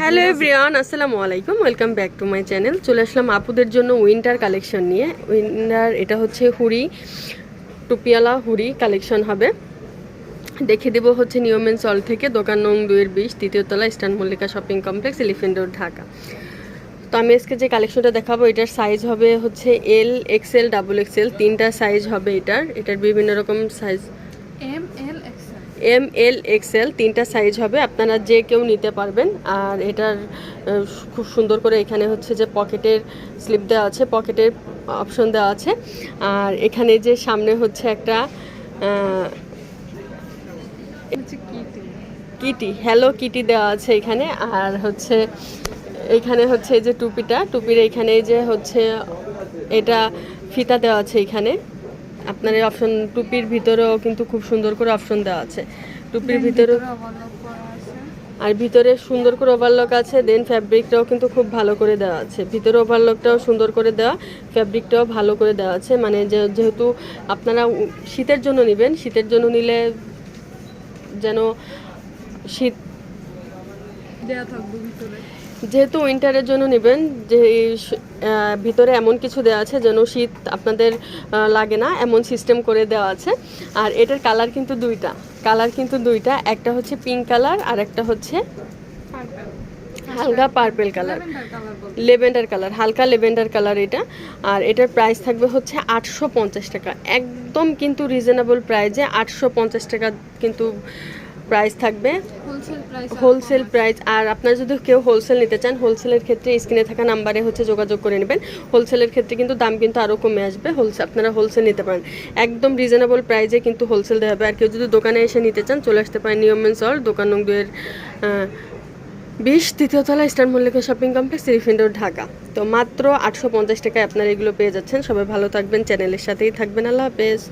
Hello everyone, আসসালামু আলাইকুম। Welcome back to my channel. চলে আসলাম আপুদের জন্য উইন্টার কালেকশন নিয়ে। উইন্টার, এটা হচ্ছে হুড়ি টুপিয়ালা হুড়ি কালেকশন হবে। দেখে দেবো হচ্ছে নিয়মেন সল থেকে দোকান নং দুইয়ের বিশ তৃতীয় তলা, eastern Mallika shopping complex elephant road, Dhaka. তো আমি আজকে যে কালেকশনটা দেখাবো, এটার সাইজ হবে হচ্ছে এল এক্সেল ডাবল এক্সেল তিনটা সাইজ হবে এটার। এটার বিভিন্ন রকম size M L M L XL তিনটা সাইজ হবে আপনারা যে কেউ নিতে পারবেন। আর এটার খুব সুন্দর করে এখানে হচ্ছে যে পকেটের স্লিপ দেওয়া আছে পকেটের অপশন দেওয়া আছে। আর এখানে যে সামনে হচ্ছে একটা কিটি হ্যালো কিটি দেওয়া আছে এখানে। আর হচ্ছে এখানে হচ্ছে এই যে টুপিটা টুপির এখানে যে হচ্ছে এটা ফিতা দেওয়া আছে এখানে। আপনার এই অপশন টুপির ভিতরেও কিন্তু খুব সুন্দর করে অপশন দেওয়া আছে। টুপির ভিতরেও আর ভিতরে সুন্দর করে ওভারলক আছে দেন ফ্যাব্রিকটাও কিন্তু খুব ভালো করে দেওয়া আছে। ভিতরে ওভারলকটাও সুন্দর করে দেওয়া ফ্যাব্রিকটাও ভালো করে দেওয়া আছে। মানে যেহেতু আপনারা শীতের জন্য নেবেন, শীতের জন্য নিলে যেন শীত দেওয়া থাকবে ভিতরে। যেহেতু উইন্টারের জন্য নেবেন, যে ভিতরে এমন কিছু দেওয়া আছে যেন শীত আপনাদের লাগে না, এমন সিস্টেম করে দেওয়া আছে। আর এটার কালার কিন্তু দুইটা। কালার কিন্তু দুইটা। একটা হচ্ছে পিঙ্ক কালার আর একটা হচ্ছে হালকা পার্পেল কালার লেভেন্ডার কালার হালকা লেভেন্ডার কালার এটা। আর এটার প্রাইস থাকবে হচ্ছে আটশো পঞ্চাশ টাকা। একদম কিন্তু রিজনেবল প্রাইজে আটশো পঞ্চাশ টাকা কিন্তু প্রাইস থাকবে? হোলসেল প্রাইস আর আপনারা যদি কেউ হোলসেল নিতে চান হোলসেলের ক্ষেত্রে স্ক্রিনে থাকা নাম্বারে হচ্ছে যোগাযোগ করে নেবেন। হোলসেলের ক্ষেত্রে কিন্তু দাম কিন্তু আরও কমে আসবে। হোলসেল আপনারা হোলসেল নিতে পারেন। একদম রিজনেবল প্রাইসে কিন্তু হোলসেল দেওয়া হবে। আর কেউ যদি দোকানে এসে নিতে চান চলে আসতে পারেন নিয়মেন সল দোকান নং দুয়ের বিশ তৃতীয়তলা স্টার মল্লিকা শপিং কমপ্লেক্স রিফিন্ডোর ঢাকা। তো মাত্র আটশো পঞ্চাশ টাকায় আপনারা এগুলো পেয়ে যাচ্ছেন। সবাই ভালো থাকবেন চ্যানেলের সাথেই থাকবেন। আল্লাহ হাফেজ।